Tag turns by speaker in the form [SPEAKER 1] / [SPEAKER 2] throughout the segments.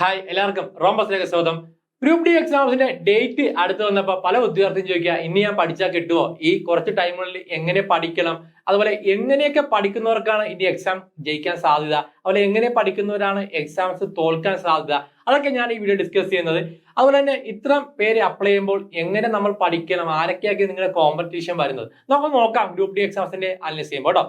[SPEAKER 1] Hi എല്ലാവർക്കും. റോംബസിലേക്ക് സ്വാഗതം. Group D എക്സാംസിന്റെ date അടുത്ത് വന്നപ്പോൾ പല ഉദ്യോഗാർത്ഥിയും ചോദിക്കുക ഇനി ഞാൻ പഠിച്ചാൽ കിട്ടുമോ ഈ കുറച്ച് ടൈമുകളിൽ എങ്ങനെ പഠിക്കണം? അതുപോലെ എങ്ങനെയൊക്കെ പഠിക്കുന്നവർക്കാണ് ഇനി എക്സാം ജയിക്കാൻ സാധ്യത? അതുപോലെ എങ്ങനെ പഠിക്കുന്നവരാണ് എക്സാംസ് തോൽക്കാൻ സാധ്യത? അതൊക്കെ ഞാൻ ഈ വീഡിയോ ഡിസ്കസ് ചെയ്യുന്നത്. അതുപോലെ തന്നെ ഇത്ര പേര് അപ്ലൈ ചെയ്യുമ്പോൾ എങ്ങനെ നമ്മൾ പഠിക്കണം? ആരൊക്കെയാക്കി നിങ്ങളുടെ കോമ്പറ്റീഷൻ വരുന്നത്? നമുക്ക് നോക്കാം ഗ്രൂപ്പ് ഡി എക്സാംസിന്റെ അനലൈസ് ചെയ്യുമ്പോൾ കേട്ടോ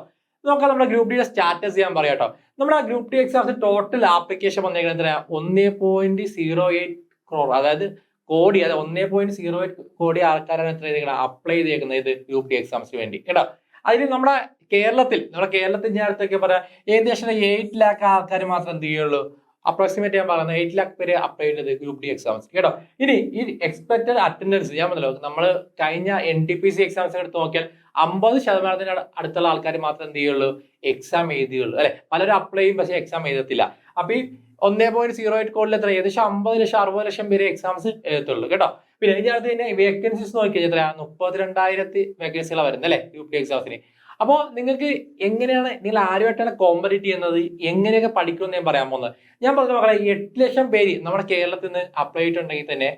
[SPEAKER 1] നോക്കാം നമ്മുടെ ഗ്രൂപ്പ് ഡിയുടെ സ്റ്റാറ്റസ് ചെയ്യാൻ പറയാം കേട്ടോ നമ്മുടെ group D exams total application വന്നേക്കുന്നത് എത്രയാ ഒന്നേ പോയിന്റ് സീറോ എയ്റ്റ് ക്രോർ അതായത് കോടി അതായത് ഒന്നേ പോയിന്റ് സീറോ എയ്റ്റ് കോടി ആൾക്കാരാണ് എത്ര അപ്ലൈ ചെയ്തേക്കുന്നത് ഇത് ഗ്രൂപ്പ് ഡി എക്സാംസിന് വേണ്ടി. കേട്ടോ? അതിൽ നമ്മുടെ കേരളത്തിൽ നമ്മുടെ കേരളത്തിൽ ഞാൻ അടുത്തൊക്കെ പറയാം ഏകദേശം എയ്റ്റ് ലാക്ക് ആൾക്കാർ മാത്രം എന്ത് ചെയ്യുള്ളൂ? അപ്രോക്സിമേറ്റ് ഞാൻ പറയുന്നത് എയ്റ്റ് ലാക്ക് പേര് അപ്ലൈ ചെയ്തത് ഗ്രൂപ്പ് ഡി എക്സാംസ് കേട്ടോ? ഇനി ഈ എക്സ്പെക്ടഡ് അറ്റൻഡൻസ് ഞാൻ പറഞ്ഞല്ലോ നമ്മൾ കഴിഞ്ഞ N T P C exams എടുത്ത് നോക്കിയാൽ അമ്പത് ശതമാനത്തിന് അടുത്തുള്ള ആൾക്കാർ മാത്രം എന്ത് ചെയ്യുള്ളൂ? എക്സാം എഴുതിയുള്ളൂ. അല്ലെ? പലരും അപ്ലൈ ചെയ്യും പക്ഷേ എക്സാം എഴുതത്തില്ല. അപ്പൊ ഈ ഒന്നേ പോയിന്റ് സീറോ എയ്റ്റ് കോഡിൽ എത്ര ഏകദേശം അമ്പത് ലക്ഷം അറുപത് ലക്ഷം പേര് എക്സാംസ് എഴുതത്തുള്ളൂ കേട്ടോ? പിന്നെ ഇതിനകത്ത് തന്നെ വേക്കൻസീസ് നോക്കിയാൽ എത്രയാ? മുപ്പത്തിരണ്ടായിരത്തി വേക്കൻസികളാണ് വരുന്നത് അല്ലെ? യു പി എക്സാംസിന് അപ്പോൾ നിങ്ങൾക്ക് എങ്ങനെയാണ് നിങ്ങൾ ആരുമായിട്ടാണ് കോമ്പറ്റീറ്റ് ചെയ്യുന്നത്? എങ്ങനെയൊക്കെ പഠിക്കുമെന്ന് ഞാൻ പറയാൻ പോകുന്നത്. ഞാൻ പറഞ്ഞ മക്കളെ എട്ട് ലക്ഷം പേര് നമ്മുടെ കേരളത്തിൽ നിന്ന് അപ്ലൈ ചെയ്തിട്ടുണ്ടെങ്കിൽ തന്നെ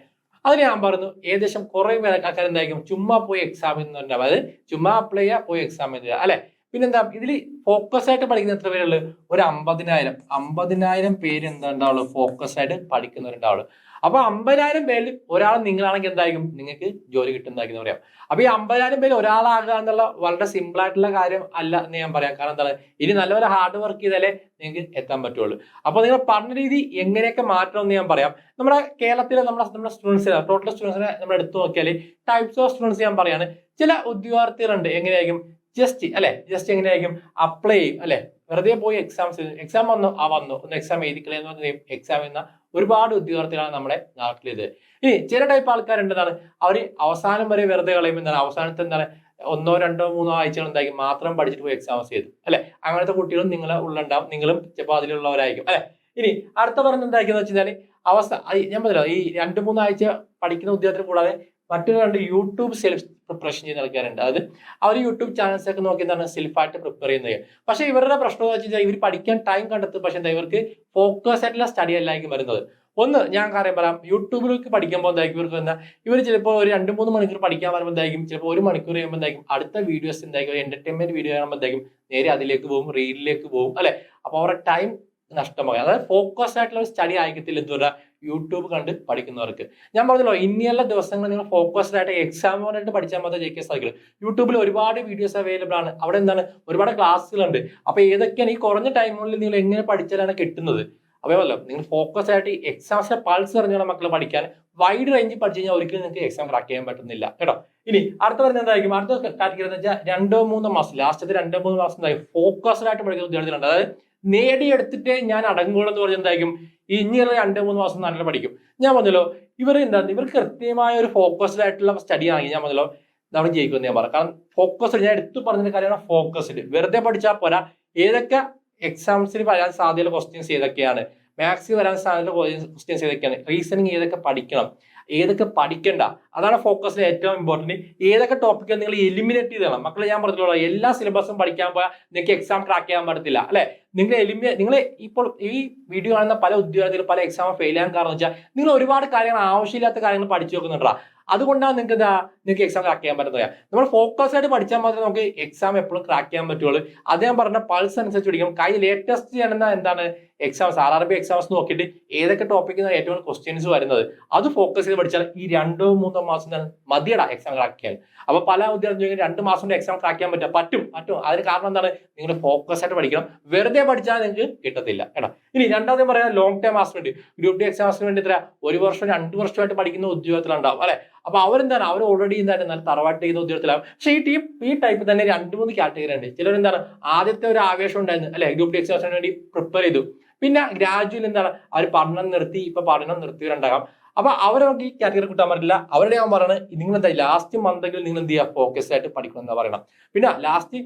[SPEAKER 1] അതിന് ഞാൻ പറഞ്ഞു ഏകദേശം കുറേ പേര് ആൾക്കാർ എന്തായിരിക്കും? ചുമ്മാ പോയി എക്സാം എന്നുണ്ടാവും അതായത് ചുമ്മാ അപ്ലൈ ചെയ്യുക പോയി എക്സാം എഴുതുക അല്ലെ? പിന്നെന്താ ഇതിൽ ഫോക്കസ് ആയിട്ട് പഠിക്കുന്ന എത്ര പേരുള്ളത് ഒരു അമ്പതിനായിരം. അമ്പതിനായിരം പേര് എന്താ ഉണ്ടാവുള്ളൂ ഫോക്കസ് ആയിട്ട് പഠിക്കുന്നവരുണ്ടാവുള്ളൂ. അപ്പൊ അമ്പതിനായിരം പേരിൽ ഒരാൾ നിങ്ങളാണെങ്കിൽ എന്തായിരിക്കും? നിങ്ങൾക്ക് ജോലി കിട്ടുന്നതായിരിക്കും പറയാം. അപ്പൊ ഈ അമ്പതിനായിരം പേര് ഒരാളാകുക എന്നുള്ള വളരെ സിമ്പിൾ ആയിട്ടുള്ള കാര്യം അല്ല എന്ന് ഞാൻ പറയാം. കാരണം എന്താണ്? ഇനി നല്ലപോലെ ഹാർഡ് വർക്ക് ചെയ്താലേ നിങ്ങൾക്ക് എത്താൻ പറ്റുള്ളൂ. അപ്പൊ നിങ്ങൾ പഠന രീതി എങ്ങനെയൊക്കെ മാറ്റണം എന്ന് ഞാൻ പറയാം. നമ്മുടെ കേരളത്തിലെ നമ്മുടെ നമ്മുടെ സ്റ്റുഡൻസിനെ ടോട്ടൽ സ്റ്റുഡൻസിനെ നമ്മൾ എടുത്തു നോക്കിയാൽ ടൈപ്സ് ഓഫ് സ്റ്റുഡൻസ് ഞാൻ പറയാണ്. ചില ഉദ്യോഗാർത്ഥികളുണ്ട്. എങ്ങനെയായിരിക്കും? ജസ്റ്റ് അല്ലെ? ജസ്റ്റ് എങ്ങനെയായിരിക്കും? അപ്ലൈ ചെയ്യും അല്ലെ? വെറുതെ പോയി എക്സാംസ് എക്സാം വന്നു ആ വന്നു ഒന്ന് എക്സാം എഴുതിക്കളയെന്ന് പറഞ്ഞ എക്സാം എന്ന ഒരുപാട് ഉദ്യോഗാർത്ഥികളാണ് നമ്മുടെ നാട്ടിലിത്. ഇനി ചില ടൈപ്പ് ആൾക്കാരുണ്ടെന്നാണ്. അവർ അവസാനം വരെ വെറുതെ കളയും എന്താണ് അവസാനത്തെ എന്താണ്? ഒന്നോ രണ്ടോ മൂന്നോ ആഴ്ചകൾ എന്തായിരിക്കും? മാത്രം പഠിച്ചിട്ട് പോയി എക്സാംസ് ചെയ്തു അല്ലെ? അങ്ങനത്തെ കുട്ടികളും നിങ്ങളെ ഉള്ളുണ്ടാവും നിങ്ങളും അതിലുള്ളവരായിരിക്കും അല്ലെ? ഇനി അടുത്ത പറഞ്ഞ എന്തായിരിക്കും എന്ന് വെച്ചാൽ അവസ്ഥ ഞാൻ പറഞ്ഞല്ലോ ഈ രണ്ട് മൂന്നാഴ്ച പഠിക്കുന്ന ഉദ്യോഗത്തിൽ കൂടാതെ മറ്റൊരു രണ്ട് യൂട്യൂബ് സെൽഫ് പ്രിപ്പറേഷൻ ചെയ്യുന്ന ആൾക്കാരുണ്ട്. അത് അവർ യൂട്യൂബ് ചാനൽസ് ഒക്കെ നോക്കി എന്താണ് സെൽഫായിട്ട് പ്രിപ്പയർ ചെയ്യുന്നത്. പക്ഷേ ഇവരുടെ പ്രശ്നം എന്ന് വെച്ചാൽ ഇവർ പഠിക്കാൻ ടൈം കണ്ടെത്തും. പക്ഷേ എന്താ ഇവർക്ക് ഫോക്കസ് ആയിട്ടുള്ള സ്റ്റഡി അല്ലായിരിക്കും വരുന്നത്. ഒന്ന് ഞാൻ കാര്യം പറയാം. യൂട്യൂബിലേക്ക് പഠിക്കുമ്പോൾ എന്തായിരിക്കും ഇവർക്ക് എന്താ ഇവർ ചിലപ്പോൾ ഒരു രണ്ട് മൂന്ന് മണിക്കൂർ പഠിക്കാൻ വരുമ്പോഴത്തേക്കും ചിലപ്പോൾ ഒരു മണിക്കൂർ കഴിയുമ്പോഴത്തേക്കും അടുത്ത വീഡിയോസ് എന്തായിരിക്കും? എന്റർടൈൻമെന്റ് വീഡിയോ കാണുമ്പോഴത്തേക്കും നേരെ അതിലേക്ക് പോകും റീലിലേക്ക് പോകും അല്ലെ? അപ്പോൾ അവരുടെ ടൈം നഷ്ടമായി അതായത് ഫോക്കസ് ആയിട്ടുള്ള സ്റ്റഡി ആയിരിക്കത്തില്ല എന്താ യൂട്യൂബ് കണ്ട് പഠിക്കുന്നവർക്ക്. ഞാൻ പറഞ്ഞല്ലോ ഇനിയുള്ള ദിവസങ്ങൾ നിങ്ങൾ ഫോക്കസ്ഡ് ആയിട്ട് എക്സാം എക്സാമിനായിട്ട് പഠിച്ചാൽ മാത്രമേ ജയിക്കാൻ സാധിക്കുള്ളൂ. യൂട്യൂബിൽ ഒരുപാട് വീഡിയോസ് അവൈലബിൾ ആണ്. അവിടെ എന്താണ്? ഒരുപാട് ക്ലാസ്സുകളുണ്ട് അപ്പൊ ഏതൊക്കെയാണ് ഈ കുറഞ്ഞ ടൈമുകളിൽ നിങ്ങൾ എങ്ങനെ പഠിച്ചാലാണ് കിട്ടുന്നത്? അതേപോലെ നിങ്ങൾ ഫോക്കസ് ആയിട്ട് എക്സാംസിന്റെ പൾസ് അറിഞ്ഞുള്ള മക്കളെ പഠിക്കാൻ. വൈഡ് റേഞ്ചിൽ പഠിച്ചു കഴിഞ്ഞാൽ ഒരിക്കലും നിങ്ങൾക്ക് എക്സാം ക്രാക്ക് ചെയ്യാൻ പറ്റുന്നില്ല. കേട്ടോ? ഇനി അടുത്ത പറഞ്ഞ എന്തായിരിക്കും? അടുത്ത കാറ്റഗറി എന്ന് വെച്ചാൽ രണ്ടോ മൂന്നോ മാസം ലാസ്റ്റത്തെ രണ്ടോ മൂന്നോ മാസം എന്തായാലും ഫോക്കസ്ഡ് ആയിട്ട് പഠിക്കുന്ന വിദ്യാർത്ഥികളുണ്ട്. അതായത് നേടിയെടുത്തിട്ട് ഞാൻ അടങ്ങുകയുള്ളൂ എന്ന് പറഞ്ഞാൽ എന്തായിരിക്കും? ഈ ഇനിയുള്ള രണ്ട് മൂന്ന് മാസം നല്ല പഠിക്കും. ഞാൻ പറഞ്ഞല്ലോ ഇവർ എന്താ ഇവർ കൃത്യമായ ഒരു ഫോക്കസ്ഡ് ആയിട്ടുള്ള സ്റ്റഡി ആണെങ്കിൽ ഞാൻ പറഞ്ഞല്ലോ നമ്മൾ ജയിക്കുമെന്ന് ഞാൻ പറയാം. കാരണം ഫോക്കസ്ഡ് ഞാൻ എടുത്തു പറഞ്ഞ കാര്യമാണ് ഫോക്കസ്ഡ് വെറുതെ പഠിച്ചാൽ പോരാ. ഏതൊക്കെ എക്സാംസിന് വരാൻ സാധ്യതയുള്ള ക്വസ്റ്റ്യൻസ് ഏതൊക്കെയാണ്? മാത്സിൽ വരാൻ സാധ്യതയുള്ള ക്വസ്റ്റ്യൻസ് ഏതൊക്കെയാണ്? റീസണിങ് ഏതൊക്കെ പഠിക്കണം? ഏതൊക്കെ പഠിക്കണ്ട അതാണ് ഫോക്കസിൽ ഏറ്റവും ഇമ്പോർട്ടന്റ് ഏതൊക്കെ ടോപ്പിക്കാണ് നിങ്ങൾ എലിമിനേറ്റ് ചെയ്തോളാം മക്കളെ ഞാൻ പറഞ്ഞിട്ടുള്ള എല്ലാ സിലബസും പഠിക്കാൻ പോയാൽ നിങ്ങൾക്ക് എക്സാം ട്രാക്ക് ചെയ്യാൻ പറ്റത്തില്ല അല്ലെ? നിങ്ങൾ എലിമിനേറ്റ് നിങ്ങൾ ഇപ്പോൾ ഈ വീഡിയോ കാണുന്ന പല ഉദ്യോഗാർത്ഥികൾ പല എക്സാം ഫെയിൽ ചെയ്യാൻ കാരണം വെച്ചാൽ നിങ്ങൾ ഒരുപാട് കാര്യങ്ങൾ ആവശ്യമില്ലാത്ത കാര്യങ്ങൾ പഠിച്ചു വെക്കുന്നുണ്ടാ അതുകൊണ്ടാണ് നിങ്ങൾക്ക് എന്താ നിങ്ങൾക്ക് എക്സാം ക്രാക്ക് ചെയ്യാൻ പറ്റുന്നത്. നമ്മൾ ഫോക്കസ് ആയിട്ട് പഠിച്ചാൽ മാത്രമേ നമുക്ക് എക്സാം എപ്പോഴും ക്രാക്ക് ചെയ്യാൻ പറ്റുള്ളൂ. അത് ഞാൻ പറഞ്ഞ പൾസ് അനുസരിച്ച് പഠിക്കും. കൈ ലേറ്റസ്റ്റ് ചെയ്യണമെന്ന എന്താണ്? Exams R R B exams നോക്കിയിട്ട് ഏതൊക്കെ ടോപ്പിക്കിൽ ഏറ്റവും ക്വസ്റ്റ്യൻസ് വരുന്നത്. അത് ഫോക്കസ് ചെയ്ത് പഠിച്ചാൽ ഈ രണ്ടോ മൂന്നോ മാസം തന്നെ മതിയടാ എക്സാം ക്രാക്ക് ചെയ്യാൻ. അപ്പൊ പല ഉദ്യോഗം രണ്ട് മാസം കൊണ്ട് എക്സാം ക്രാക്ക് ചെയ്യാൻ പറ്റും പറ്റും പറ്റും. അതിന് കാരണം എന്താണ്? നിങ്ങൾ ഫോക്കസ് ആയിട്ട് പഠിക്കണം. വെറുതെ പഠിച്ചാൽ നിങ്ങൾക്ക് കിട്ടത്തില്ല കേട്ടോ. ഇനി രണ്ടാമത് പറയാം long time master group D എക്സാംസിന് വേണ്ടി ഇത്ര ഒരു വർഷം രണ്ട് വർഷമായിട്ട് പഠിക്കുന്ന ഉദ്യോഗത്തിലുണ്ടാവും അല്ലെ? അപ്പൊ അവരെന്താണ്? അവർ ഓൾറെഡി എന്താണ് നല്ല തറവാട്ട് ചെയ്യുന്ന ഉദ്യോഗത്തിലാവും. പക്ഷെ ഈ ടീം ഈ ടൈപ്പ് തന്നെ രണ്ട് മൂന്ന് കാറ്റഗറി ഉണ്ട്. ചിലരെന്താണ്? ആദ്യത്തെ ഒരു ആവേശം ഉണ്ടായിരുന്നു അല്ലെ? ഗ്രൂപ്പ് ഡി എക്സാംസിന് വേണ്ടി പ്രിപ്പയർ ചെയ്തു. പിന്നെ ഗ്രാജുവൽ എന്താണ്? അവർ പഠനം നിർത്തി ഇപ്പൊ പഠനം നിർത്തിയവരുണ്ടാകാം. അപ്പൊ അവരെ നമുക്ക് ഈ കാറ്റഗറി കിട്ടാൻ പറ്റില്ല. അവരുടെ ഞാൻ പറയുന്നത് നിങ്ങൾ എന്താ ലാസ്റ്റ് മന്തെങ്കിലും നിങ്ങൾ എന്ത് ചെയ്യുക ഫോക്കസ് ആയിട്ട് പഠിക്കണം എന്ന് പറയണം പിന്നെ ലാസ്റ്റ്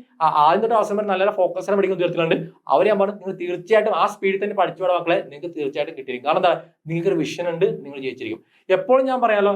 [SPEAKER 1] ആദ്യം തൊട്ട് അവസരം വരെ നല്ല ഫോക്കസ് ആണ് പഠിക്കുന്ന ഉദ്യോഗത്തിലുണ്ട് അവർ ഞാൻ പറഞ്ഞു നിങ്ങൾ തീർച്ചയായിട്ടും ആ സ്പീഡിൽ തന്നെ പഠിച്ചു പോകുന്ന മക്കളെ നിങ്ങൾക്ക് തീർച്ചയായിട്ടും കിട്ടിയിരിക്കും. കാരണം എന്താ നിങ്ങൾക്ക് ഒരു വിഷൻ ഉണ്ട് നിങ്ങൾ ജയിച്ചിരിക്കും. എപ്പോഴും ഞാൻ പറയാലോ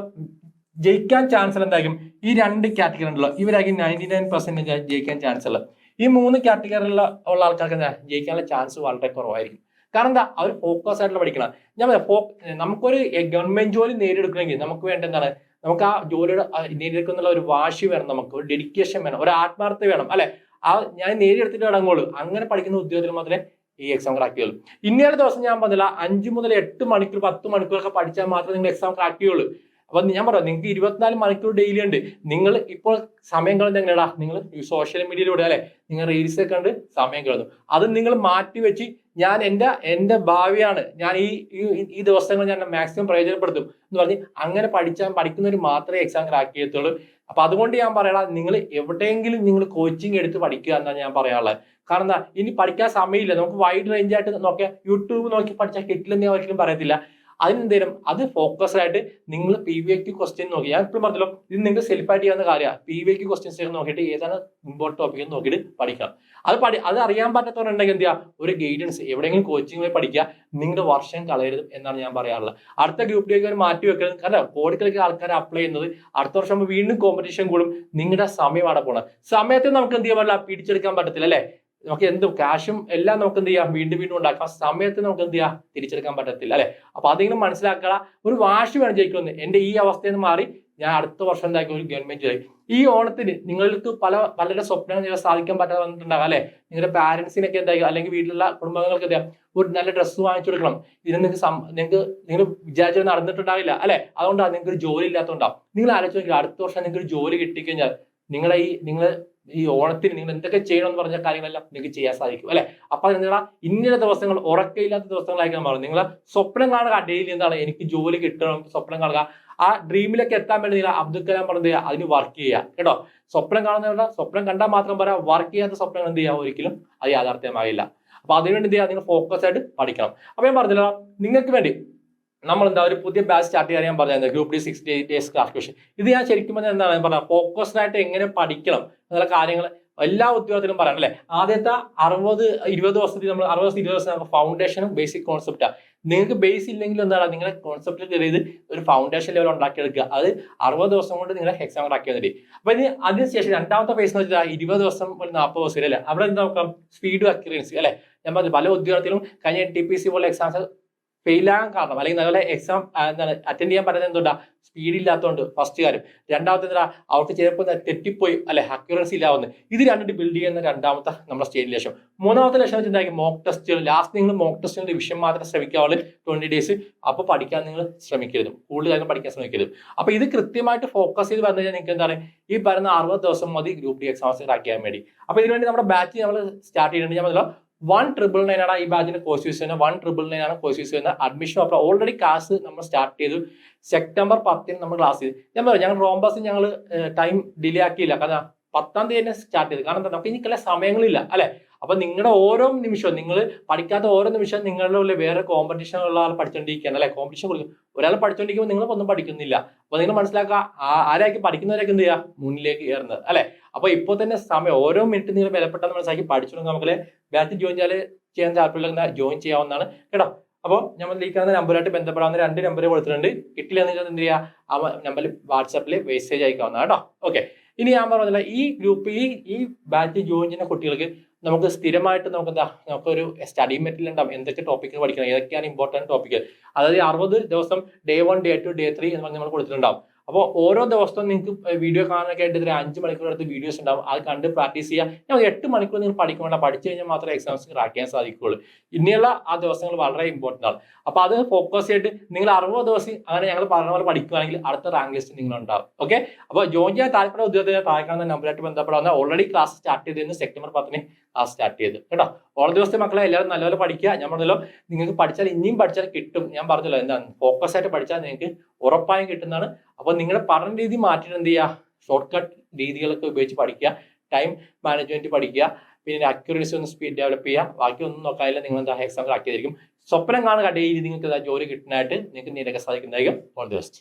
[SPEAKER 1] ജയിക്കാൻ ചാൻസ് എന്തായിരിക്കും? ഈ രണ്ട് കാറ്റഗറി ഉണ്ടല്ലോ. ഇവരായിരിക്കും നയന്റി നയൻ പെർസെന്റേജ് ജയിക്കാൻ ചാൻസ് ഉള്ളത്. ഈ മൂന്ന് കാറ്റഗറിയിലുള്ള ഉള്ള ആൾക്കാർക്ക് എന്താ? ജയിക്കാനുള്ള ചാൻസ് വളരെ കുറവായിരിക്കും. കാരണം എന്താ? അവർ ഫോക്കസ് ആയിട്ടുള്ള പഠിക്കണം. ഞാൻ പറയാം നമുക്കൊരു ഗവൺമെന്റ് ജോലി നേടിയെടുക്കണമെങ്കിൽ നമുക്ക് വേണ്ട എന്താണ്? നമുക്ക് ആ ജോലിയുടെ നേടിയെടുക്കുന്ന ഒരു വാശി വേണം നമുക്ക് ഒരു ഡെഡിക്കേഷൻ വേണം ഒരു ആത്മാർത്ഥത വേണം അല്ലെ? ആ ഞാൻ നേടിയെടുത്തിട്ട് അടങ്ങുള്ളൂ അങ്ങനെ പഠിക്കുന്ന ഉദ്യോഗത്തിൽ മാത്രമേ ഈ എക്സാം ക്രാക്ക് ചെയ്യുള്ളൂ. ഇന്നേറെ ദിവസം ഞാൻ പറഞ്ഞില്ല അഞ്ച് മുതൽ എട്ട് മണിക്കൂർ പത്ത് മണിക്കൂറൊക്കെ പഠിച്ചാൽ മാത്രമേ നിങ്ങൾ എക്സാം ക്രാക്ക് ചെയ്യുള്ളൂ. അപ്പൊ ഞാൻ പറയാം നിങ്ങൾക്ക് ഇരുപത്തിനാല് മണിക്കൂർ ഡെയിലി ഉണ്ട്. നിങ്ങൾ ഇപ്പോൾ സമയം കളഞ്ഞ എങ്ങനെയാ നിങ്ങൾ സോഷ്യൽ മീഡിയയിലൂടെ അല്ലെ? നിങ്ങൾ റീൽസ് ഒക്കെ കണ്ട് സമയം കളഞ്ഞു. അത് നിങ്ങൾ മാറ്റി വെച്ച് ഞാൻ എന്റെ എന്റെ ഭാവിയാണ്. ഞാൻ ഈ ഈ- ദിവസങ്ങൾ ഞാൻ മാക്സിമം പ്രയോജനപ്പെടുത്തും എന്ന് പറഞ്ഞ് അങ്ങനെ പഠിച്ചാൽ പഠിക്കുന്നവർ മാത്രമേ എക്സാം ക്രാക്ക് ചെയ്യത്തുള്ളൂ. അപ്പൊ അതുകൊണ്ട് ഞാൻ പറയണ നിങ്ങൾ എവിടെയെങ്കിലും നിങ്ങൾ കോച്ചിങ് എടുത്ത് പഠിക്കുക എന്നാണ് ഞാൻ പറയാനുള്ളത്. കാരണം എന്താ ഇനി പഠിക്കാൻ സമയമില്ല. നമുക്ക് വൈഡ് റേഞ്ച് ആയിട്ട് നോക്കിയാൽ യൂട്യൂബ് നോക്കി പഠിച്ചാൽ കിട്ടില്ലെന്ന് ഞാൻ ഒരിക്കലും പറയത്തില്ല. അതിനെന്തേലും അത് ഫോക്കസ്ഡ് ആയിട്ട് നിങ്ങൾ പി വി ക്യു ക്വസ്റ്റ്യൻ നോക്കി. ഞാൻ ഇപ്പോഴും പറഞ്ഞല്ലോ ഇത് നിങ്ങൾ സെൽഫായിട്ട് ചെയ്യാവുന്ന കാര്യമാണ്. പി വി ക്യു ക്വസ്റ്റ്യൻസ് ഒക്കെ നോക്കിയിട്ട് ഏതാണ് ഇമ്പോർട്ടന്റ് ടോപ്പിക് എന്ന് നോക്കിയിട്ട് പഠിക്കാം അത് പഠി അത് അറിയാൻ പറ്റാത്തവരുണ്ടെങ്കിൽ എന്ത് ചെയ്യുക? ഒരു ഗൈഡൻസ് എവിടെയെങ്കിലും കോച്ചിങ് പോയി പഠിക്കുക. നിങ്ങളുടെ വർഷം കളയരുത് എന്നാണ് ഞാൻ പറയാറുള്ളത്. അടുത്ത ഗ്രൂപ്പിലേക്ക് അവർ മാറ്റി വെക്കരുത്. കാരണം കോടിക്കണക്കിന് ആൾക്കാർ അപ്ലൈ ചെയ്യുന്നത്. അടുത്ത വർഷം വീണ്ടും കോമ്പറ്റീഷൻ കൂടും. നിങ്ങളുടെ സമയം അവിടെ പോകണം സമയത്ത് നമുക്ക് എന്ത് ചെയ്യാൻ പറ്റില്ല? പിടിച്ചെടുക്കാൻ പറ്റത്തില്ല അല്ലേ? നമുക്ക് എന്തും കാശും എല്ലാം നമുക്ക് എന്ത് ചെയ്യാം? വീണ്ടും വീണ്ടും ഉണ്ടാക്കാം. സമയത്ത് നമുക്ക് എന്ത് ചെയ്യാം? തിരിച്ചെടുക്കാൻ പറ്റത്തില്ല അല്ലെ? അപ്പൊ അതെങ്കിലും മനസ്സിലാക്കുക ഒരു വാശി വേണം ജയിക്കുമെന്ന്. എന്റെ ഈ അവസ്ഥയിൽ നിന്ന് മാറി ഞാൻ അടുത്ത വർഷം എന്താക്കി ഒരു ഗവൺമെന്റ് ജോലി. ഈ ഓണത്തിന് നിങ്ങൾക്ക് പല പലരുടെ സ്വപ്നങ്ങൾ ചില സാധിക്കാൻ പറ്റാതെ വന്നിട്ടുണ്ടാകാം അല്ലെ? നിങ്ങളുടെ പാരന്റ്സിനൊക്കെ എന്തായി അല്ലെങ്കിൽ വീട്ടിലുള്ള കുടുംബങ്ങൾക്ക് എന്താ ഒരു നല്ല ഡ്രസ്സ് വാങ്ങിച്ചു കൊടുക്കണം. ഇതിന് നിങ്ങൾക്ക് നിങ്ങൾക്ക് നിങ്ങൾ വിചാരിച്ചത് നടന്നിട്ടുണ്ടാവില്ല അല്ലെ? അതുകൊണ്ടാണ് നിങ്ങൾക്ക് ഒരു ജോലി ഇല്ലാത്തതുകൊണ്ടാണ് നിങ്ങൾ ആലോചിച്ച് അടുത്ത വർഷം നിങ്ങൾക്ക് ഒരു ജോലി കിട്ടിക്കഴിഞ്ഞാൽ നിങ്ങളെ ഈ നിങ്ങൾ ഈ ഓണത്തിന് നിങ്ങൾ എന്തൊക്കെ ചെയ്യണം എന്ന് പറഞ്ഞ കാര്യങ്ങളെല്ലാം നിങ്ങൾക്ക് ചെയ്യാൻ സാധിക്കും അല്ലെ? അപ്പൊ നിങ്ങളെ ഇന്ന ദിവസങ്ങൾ ഉറക്കമില്ലാത്ത ദിവസങ്ങളായിരിക്കും പറഞ്ഞു നിങ്ങൾ സ്വപ്നം കാണുക ഡെയിലി എന്താണ്? എനിക്ക് ജോലി കിട്ടണം സ്വപ്നം കാണുക. ആ ഡ്രീമിലേക്ക് എത്താൻ വേണ്ടി നിങ്ങൾ അബ്ദുൽ കലാം പറഞ്ഞത് അതിന് വർക്ക് ചെയ്യുക കേട്ടോ? സ്വപ്നം കാണുന്നവരുടെ സ്വപ്നം കണ്ടാൽ മാത്രം പറയാം വർക്ക് ചെയ്യാത്ത സ്വപ്നം എന്ത് ചെയ്യുക? ഒരിക്കലും അത് യാഥാർത്ഥ്യമായില്ല അപ്പൊ അതിനുവേണ്ടി എന്ത് ചെയ്യുക? നിങ്ങൾ ഫോക്കസ് ആയിട്ട് പഠിക്കണം. അപ്പൊ ഞാൻ പറഞ്ഞല്ലോ നിങ്ങൾക്ക് വേണ്ടി നമ്മൾ എന്താ ഒരു പുതിയ ബാച്ച് സ്റ്റാർട്ട് ചെയ്യാൻ ഞാൻ പറഞ്ഞത് group D sixty eight days class question ഇത് ഞാൻ ശരിക്കും പറഞ്ഞാൽ എന്താണ്? പറഞ്ഞത് ഫോക്കസ്ഡായിട്ട് എങ്ങനെ പഠിക്കണം? എന്നുള്ള കാര്യങ്ങൾ എല്ലാ ഉദ്യോഗത്തിലും പറയണം അല്ലേ? ആദ്യത്തെ അറുപത് ഇരുപത് ദിവസത്തിൽ നമ്മൾ അറുപത് ദിവസം ഇരുപത് ദിവസം ഫൗണ്ടേഷനും ബേസിക് കോൺസെപ്റ്റാണ് നിങ്ങൾക്ക് ബേസ് ഇല്ലെങ്കിൽ എന്താണ്? നിങ്ങളെ കോൺസെപ്റ്റ് ചെയ്ത് ഒരു ഫൗണ്ടേഷൻ ലെവൽ ഉണ്ടാക്കിയെടുക്കുക. അത് അറുപത് ദിവസം കൊണ്ട് നിങ്ങളെ എക്സാം ഉണ്ടാക്കിയാൽ മതി അപ്പൊ ഇനി അതിനുശേഷം രണ്ടാമത്തെ ഫേസ് എന്ന് വെച്ചാൽ ഇരുപത് ദിവസം ഒരു നാൽപ്പത് ദിവസം അല്ലേ? അവിടെ എന്താ നോക്കാം? സ്പീഡ് അക്യുറൻസി അല്ലേ? ഞാൻ പറഞ്ഞു പല ഉദ്യോഗത്തിലും കഴിഞ്ഞ ടി പി സി പോലെ എക്സാംസ് ഫെയിലാകാൻ കാരണം. അല്ലെങ്കിൽ നല്ല എക്സാം എന്താണ് അറ്റൻഡ് ചെയ്യാൻ പറ്റുന്നത് എന്തുകൊണ്ടാ സ്പീഡ് ഇല്ലാത്തതുകൊണ്ട് ഫസ്റ്റ് കാര്യം. രണ്ടാമത്തെ എന്താ അവർക്ക് ചിലപ്പോൾ തെറ്റിപ്പോയി അല്ലെ അക്യുറൻസി ഇല്ലാവുന്നത് ഇത് രണ്ടിട്ട് ബിൽഡ് ചെയ്യുന്ന രണ്ടാമത്തെ നമ്മുടെ സ്റ്റേജ് ലക്ഷ്യം മൂന്നാമത്തെ ലക്ഷ്യം വെച്ചാൽ എന്താ മോക്ക് ടെസ്റ്റുകൾ ലാസ്റ്റ് നിങ്ങൾ മോക്ക് ടെസ്റ്റിന്റെ വിഷയം മാത്രം ശ്രമിക്കാവുള്ളൂ. ട്വന്റി ഡേയ്സ് അപ്പോൾ പഠിക്കാൻ നിങ്ങൾ ശ്രമിക്കരുത്. കൂടുതൽ കാര്യങ്ങൾ പഠിക്കാൻ ശ്രമിക്കരുത്. അപ്പോൾ ഇത് കൃത്യമായിട്ട് ഫോക്കസ് ചെയ്ത് പറഞ്ഞു കഴിഞ്ഞാൽ നിങ്ങൾക്ക് എന്താണ് ഈ പറയുന്ന അറുപത് ദിവസം മതി ഗ്രൂപ്പ് ഡി എക്സാംസ് ക്രാക്ക് ചെയ്യാൻ വേണ്ടി. അപ്പൊ ഇതിനുവേണ്ടി നമ്മുടെ ബാച്ച് നമ്മൾ സ്റ്റാർട്ട് ചെയ്യുന്നുണ്ട് ഞാൻ വൺ ട്രിപ്പിൾ നയൻ ആണ് ഈ ബാച്ചിന് കോഴ്സ് യൂസ് ചെയ്യുന്നത്. വൺ ട്രിപ്പിൾ നയൻ ആണ് കോഴ്സ് യൂസ് ചെയ്യുന്നത്. അഡ്മിഷൻ ഓഫർ ഓൾറെഡി ക്ലാസ് നമ്മൾ സ്റ്റാർട്ട് ചെയ്തു. സെപ്റ്റംബർ പത്തിന് നമ്മൾ ക്ലാസ് ചെയ്തു. ഞാൻ പറയാം ഞങ്ങൾ റോംബസ് ഞങ്ങൾ ടൈം ഡിലേ ആക്കിയില്ല. കാരണം പത്താം തീയതി തന്നെ സ്റ്റാർട്ട് ചെയ്തു. കാരണം എന്താ? നമുക്ക് ഇനി സമയങ്ങളില്ല. അല്ലെ? അപ്പൊ നിങ്ങളുടെ ഓരോ നിമിഷവും നിങ്ങൾ പഠിക്കാത്ത ഓരോ നിമിഷവും നിങ്ങളുടെ ഉള്ളിൽ വേറെ കോമ്പറ്റീഷൻ ഉള്ള ആൾ പഠിച്ചുകൊണ്ടിരിക്കുകയാണ് അല്ലെ? കോമ്പറ്റീഷൻ കൊടുക്കും ഒരാൾ പഠിച്ചുകൊണ്ടിരിക്കുമ്പോൾ നിങ്ങൾ ഒന്നും പഠിക്കുന്നില്ല. അപ്പൊ നിങ്ങൾ മനസ്സിലാക്കുക ആരാക്കി പഠിക്കുന്നവരൊക്കെ എന്ത് ചെയ്യുക മുന്നിലേക്ക് കയറുന്നത് അല്ലെ? അപ്പൊ ഇപ്പോൾ തന്നെ സമയം ഓരോ മിനിറ്റ് നിങ്ങൾ വിലപ്പെട്ടെന്ന് മനസ്സിലാക്കി പഠിച്ചു നമുക്ക് ബാച്ച് ജോയിൻ ചെയ്യാൻ ചെയ്യാൻ താല്പര്യമുള്ള ജോയിൻ ചെയ്യാവുന്നതാണ് കേട്ടോ? അപ്പോൾ നമ്മൾ ലീക്കാവുന്ന നമ്പറുമായിട്ട് ബന്ധപ്പെടാവുന്ന രണ്ട് നമ്പർ കൊടുത്തിട്ടുണ്ട്. കിട്ടില്ല എന്ന് വെച്ചാൽ എന്ത് ചെയ്യുക ആ നമ്പറിൽ വാട്സാപ്പിൽ മെസ്സേജ് അയക്കാവുന്നതാണ് കേട്ടോ? ഓക്കെ ഇനി ഞാൻ പറഞ്ഞില്ല ഈ ഗ്രൂപ്പ് ഈ ഈ ബാച്ച് ജോയിൻ ചെയ്യുന്ന കുട്ടികൾക്ക് നമുക്ക് സ്ഥിരമായിട്ട് നമുക്ക് എന്താ നമുക്കൊരു സ്റ്റഡി മെറ്റീരിയൽ ഉണ്ടാവും. എന്തൊക്കെ ടോപ്പിക്കുകൾ പഠിക്കണം ഏതൊക്കെയാണ് ഇമ്പോർട്ടന്റ് ടോപ്പിക്ക് അതായത് അറുപത് ദിവസം day one day two day three എന്ന് പറഞ്ഞ് നമ്മൾ കൊടുത്തിട്ടുണ്ടാവും. അപ്പോൾ ഓരോ ദിവസവും നിങ്ങൾക്ക് വീഡിയോ കാണാനൊക്കെ ആയിട്ട് ഇതിൽ അഞ്ച് മണിക്കൂർ അടുത്ത് വീഡിയോസ് ഉണ്ടാവും. അത് കണ്ട് പ്രാക്ടീസ് ചെയ്യുക ഞാൻ എട്ട് മണിക്കൂർ നിങ്ങൾ പഠിക്കുമ്പോൾ പഠിച്ചു കഴിഞ്ഞാൽ മാത്രമേ എക്സാംസ് ക്രാക്ക് ചെയ്യാൻ സാധിക്കുകയുള്ളൂ. ഇനിയുള്ള ആ ദിവസങ്ങൾ വളരെ ഇമ്പോർട്ടന്റ് ആണ്. അപ്പോൾ അത് ഫോക്കസ് ചെയ്തിട്ട് നിങ്ങൾ അറുപത് ദിവസം അങ്ങനെ ഞങ്ങൾ പറഞ്ഞ പോലെ പഠിക്കുകയാണെങ്കിൽ അടുത്ത റാങ്ക് ലിസ്റ്റ് നിങ്ങൾ ഉണ്ടാവും ഓക്കെ അപ്പോൾ ജോയിൻ ചെയ്യാൻ താല്പര്യം ഉദ്യോഗത്തിന് താഴെ കാണുന്ന നമ്പറായിട്ട് ബന്ധപ്പെടാവുന്ന ഓൾറെഡി ക്ലാസ് സ്റ്റാർട്ട് ചെയ്തിരുന്നു സെപ്റ്റംബർ പത്തിന് ക്ലാസ് സ്റ്റാർട്ട് ചെയ്ത്. കേട്ടോ? ഓരോ ദിവസത്തെ മക്കളെ. എല്ലാവരും നല്ലപോലെ പഠിക്കുക. ഞാൻ പറഞ്ഞല്ലോ നിങ്ങൾക്ക് പഠിച്ചാൽ ഇനിയും പഠിച്ചാൽ കിട്ടും. ഞാൻ പറഞ്ഞല്ലോ എന്താണ്? ഫോക്കസ് ആയിട്ട് പഠിച്ചാൽ നിങ്ങൾക്ക് ഉറപ്പായും കിട്ടുന്നതാണ്. അപ്പോൾ നിങ്ങളുടെ പഠന രീതി മാറ്റിയിട്ട് എന്ത് ചെയ്യുക ഷോർട്ട് കട്ട് രീതികളൊക്കെ ഉപയോഗിച്ച് പഠിക്കുക. ടൈം മാനേജ്മെന്റ് പഠിക്കുക. പിന്നെ അക്യുറസി ഒന്ന് സ്പീഡ് ഡെവലപ്പ് ചെയ്യുക. ബാക്കി ഒന്നും നോക്കാനില്ല നിങ്ങൾ എന്താ എക്സാം ആക്കിയതായിരിക്കും സ്വപ്നം കാണുക ഡെയിലി നിങ്ങൾക്ക് ജോലി കിട്ടുന്നതായിട്ട് നിങ്ങൾക്ക് നേരിടാൻ സാധിക്കുന്നതായിരിക്കും. All the best